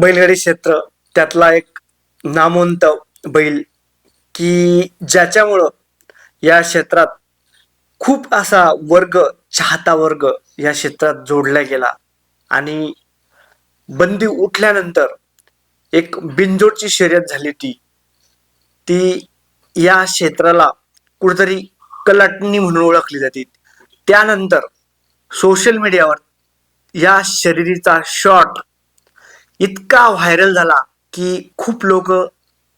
बैलगाडी क्षेत्र त्यातला एक नामवंत बैल की ज्याच्यामुळं या क्षेत्रात खूप असा वर्ग चाहता वर्ग या क्षेत्रात जोडला गेला. आणि बंदी उठल्यानंतर एक बिनजोडची शर्यत झाली ती. ती या क्षेत्राला कुठेतरी कलाटणी म्हणून ओळखली जाते. त्यानंतर सोशल मीडियावर या शर्यतीचा शॉट इतका व्हायरल झाला की खूप लोक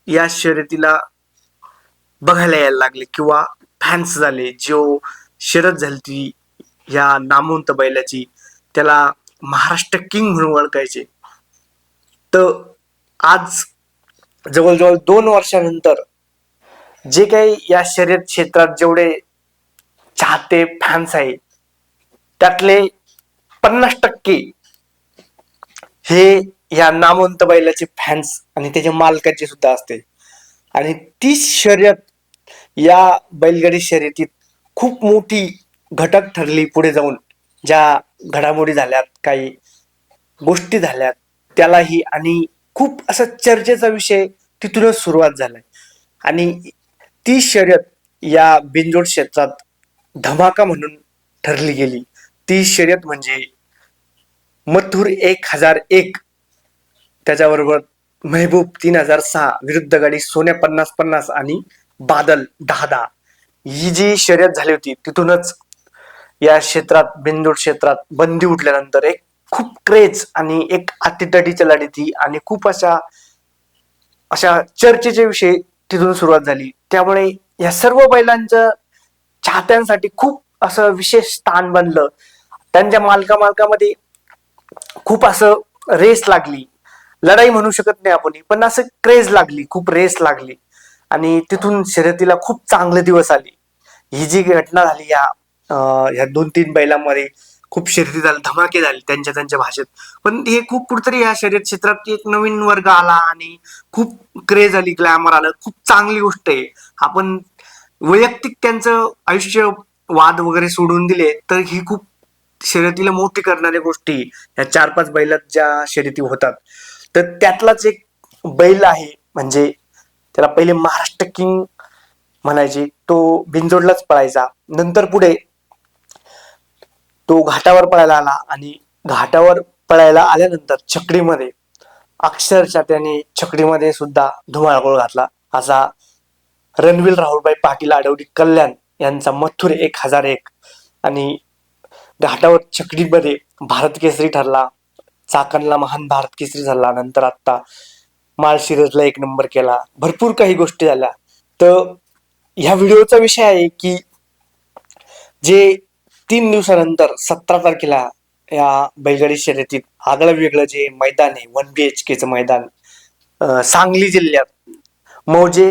या शर्यतीला बघायला यायला लागले किंवा फॅन्स झाले. जो शर्यत झाली ती या नामवंत बैलाची त्याला महाराष्ट्र किंग म्हणून ओळखायचे. तर आज जवळजवळ दोन वर्षानंतर जे काही या शर्यत क्षेत्रात जेवढे चाहते फॅन्स आहे त्यातले पन्नास टक्के हे या नामवंत बैलाचे फॅन्स आणि त्याच्या मालकाचे सुद्धा असते. आणि ती शर्यत या बैलगाडी शर्यतीत खूप मोठी घटक ठरली पुढे जाऊन. ज्या घडामोडी झाल्यात काही गोष्टी झाल्यात त्यालाही आणि खूप असा चर्चेचा विषय तिथूनच सुरुवात झालाय. आणि ती शर्यत या बिनजोड क्षेत्रात धमाका म्हणून ठरली गेली. ती शर्यत म्हणजे मथुर एक हजार एक त्याच्याबरोबर मेहबूब तीन हजार सहा विरुद्ध गाडी सोन्या पन्नास पन्नास आणि बादल दहा दहा. ही जी शर्यत झाली होती तिथूनच या क्षेत्रात बिंदूर क्षेत्रात बंदी उठल्यानंतर एक खूप क्रेज आणि एक अटीतटीच्या ती आणि खूप अशा अशा चर्चेचे विषय तिथून सुरुवात झाली. त्यामुळे या सर्व बैलांच्या चाहत्यांसाठी खूप असं विशेष स्थान बनलं. त्यांच्या मालका मालकामध्ये खूप असं रेस लागली. लढाई म्हणू शकत नाही आपण. पण असं क्रेज लागली खूप रेस लागली. आणि तिथून शर्यतीला खूप चांगले दिवस आले. ही जी घटना झाली या ह्या दोन तीन बैलांमध्ये खूप शर्यती झाली धमाके झाले त्यांच्या त्यांच्या भाषेत. पण हे खूप कुठतरी या शर्यत क्षेत्रात एक नवीन वर्ग आला आणि खूप क्रेज आली ग्लॅमर आलं. खूप चांगली गोष्ट आहे. आपण वैयक्तिक त्यांचं आयुष्य वाद वगैरे सोडून दिले तर ही खूप शर्यतीला मोठी करणाऱ्या गोष्टी या चार पाच बैलात ज्या शर्यती होतात तर त्यातलाच एक बैल आहे म्हणजे त्याला पहिले महाराष्ट्र किंग म्हणायचे. तो बिंजोडलाच पळायचा. नंतर पुढे तो घाटावर पळायला आला आणि घाटावर पळायला आल्यानंतर छकडीमध्ये अक्षरशः त्याने छकडीमध्ये सुद्धा धुमाळगोळ घातला. असा रणवीर राहुलबाई पाटील आडवडी कल्याण यांचा मथुर एक हजार एक. आणि घाटावर छकडीमध्ये भारत केसरी ठरला. चाकणला महान भारत केसरी झाला. नंतर आता माळशिरसला एक नंबर केला. भरपूर काही गोष्टी झाल्या. तर ह्या व्हिडिओचा विषय आहे की जे तीन दिवसानंतर सतरा तारखेला या बैलगाडी शर्यतीत आगळं वेगळं जे मैदान आहे वन बी एच केचं मैदान सांगली जिल्ह्यात मौजे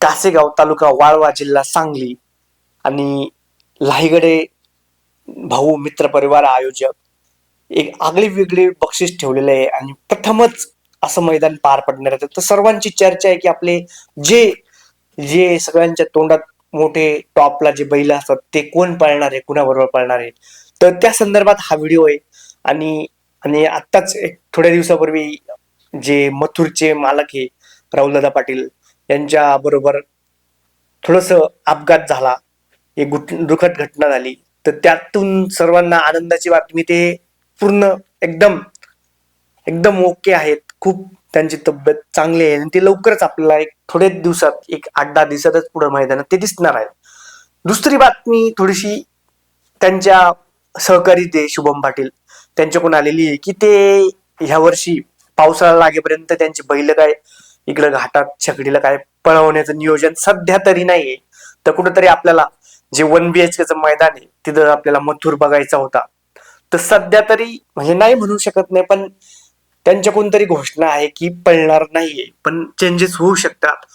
कासेगाव तालुका वाळवा जिल्हा सांगली आणि लाहीगडे भाऊ मित्र परिवार आयोजक एक आगळी वेगळी बक्षीस ठेवलेलं आहे आणि प्रथमच असं मैदान पार पडणार आहे. तर सर्वांची चर्चा आहे की आपले जे जे सगळ्यांच्या तोंडात मोठे टॉपला जे बैल असतात ते कोण पळणार आहे? कुणाबरोबर पळणार आहे? तर त्या संदर्भात हा व्हिडिओ आहे आणि आणि आत्ताच एक थोड्या दिवसापूर्वी जे मथुरचे मालक आहे राहुलदादा पाटील यांच्या बरोबर थोडस अपघात झाला. एक दुखद घटना झाली. तर त्यातून सर्वांना आनंदाची बातमी ते पूर्ण एकदम एकदम ओके आहेत. खूप त्यांची तब्येत चांगली आहे. आणि ते लवकरच आपल्याला एक थोड्याच दिवसात एक आठ दहा दिवसातच पुढे मैदानात ते दिसणार आहे. दुसरी बातमी थोडीशी त्यांच्या सहकारी ते शुभम पाटील त्यांच्याकडून आलेली आहे की ते ह्या वर्षी पावसाळा लागेपर्यंत त्यांची बैल काय इकडं घाटात छकडीला काय पळवण्याचं नियोजन सध्या तरी नाहीये. तर कुठेतरी आपल्याला जे वन बी एच केचं मैदान आहे तिथं आपल्याला मथुर बघायचा होता. तर सध्या तरी म्हणजे नाही म्हणू शकत नाही पण त्यांच्या कोणतरी घोषणा आहे की पळणार नाहीये. पण चेंजेस होऊ शकतात.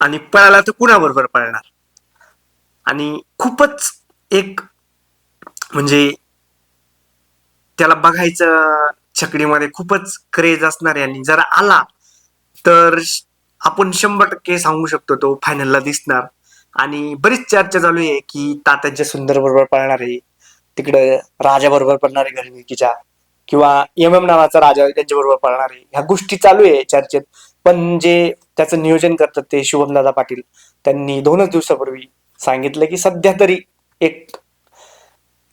आणि पळाला तर कुणाबरोबर पळणार? आणि खूपच एक म्हणजे त्याला बघायचं छकडीमध्ये खूपच क्रेज असणार आहे आणि जर आला तर आपण शंभर टक्के सांगू शकतो तो फायनलला दिसणार. आणि बरीच चर्चा चालू आहे की तात्याच्या सुंदर बरोबर पळणार आहे. तिकडे राजा बरोबर पळणार आहे किंवा एम एम नावाचा राजा त्यांच्याबरोबर बरोबर आहे ह्या गोष्टी चालू आहे चर्चेत. पण जे त्याचं नियोजन करतात ते शुभमदादा पाटील त्यांनी दोनच दिवसापूर्वी सांगितलं की सध्या तरी एक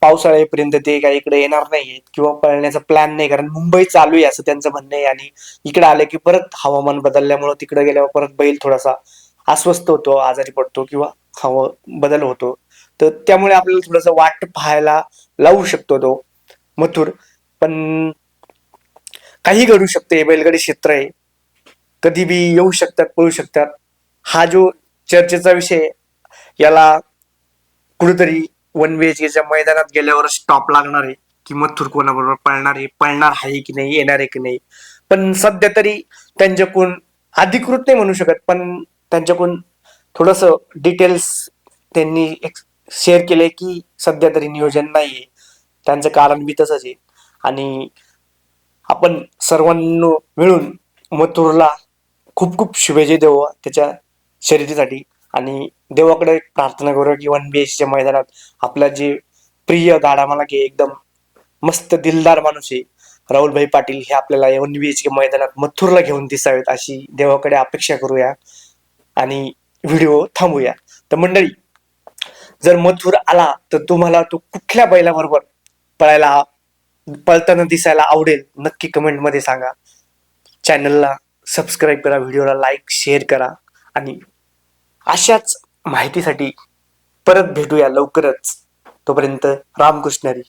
पावसाळ्यापर्यंत ते काही इकडे येणार नाहीये किंवा पळण्याचा प्लॅन नाही. कारण मुंबई चालू आहे असं त्यांचं म्हणणं आहे. आणि इकडे आले की परत हवामान बदलल्यामुळे तिकडे गेल्यावर परत बैल थोडासा अस्वस्थ होतो आजारी पडतो किंवा हवा बदल होतो. तर त्यामुळे आपल्याला थोडस वाट पाहायला लावू शकतो तो मथुर. पण काही घडू शकते बैलगाडी क्षेत्र आहे. कधी बी येऊ शकतात पळू शकतात. हा जो चर्चेचा विषय याला कुठेतरी वन बी एच मैदानात गेल्यावर स्टॉप लागणार आहे की मथुर कोणाबरोबर पळणार आहे पळणार आहे की नाही येणार आहे की नाही. पण सध्या तरी त्यांच्याकडून अधिकृत नाही म्हणू शकत पण त्यांच्याकडून थोडस डिटेल्स त्यांनी शेअर केले की सध्या तरी नियोजन नाहीये. त्यांचं कारण बी तसंच आहे. आणि आपण सर्वांना मिळून मथुरला खूप खूप शुभेच्छा देऊ त्याच्या शर्यतीसाठी. आणि देवाकडे प्रार्थना करू की वन बी एचच्या मैदानात आपला जे प्रिय गाडा मला की एकदम मस्त दिलदार माणूस आहे राहुलभाई पाटील हे आपल्याला वन बी एच के मैदानात मथुरला घेऊन दिसावेत अशी देवाकडे अपेक्षा करूया. आणि व्हिडिओ थांबूया. तर मंडळी जर मथुर आला तर तुम्हाला तो कुठल्या बैलाबरोबर पळायला पळताना दिसायला आवडेल नक्की कमेंटमध्ये सांगा. चॅनलला सबस्क्राईब करा व्हिडिओला लाईक शेअर करा. आणि अशाच माहितीसाठी परत भेटूया लवकरच. तोपर्यंत रामकृष्ण हरी.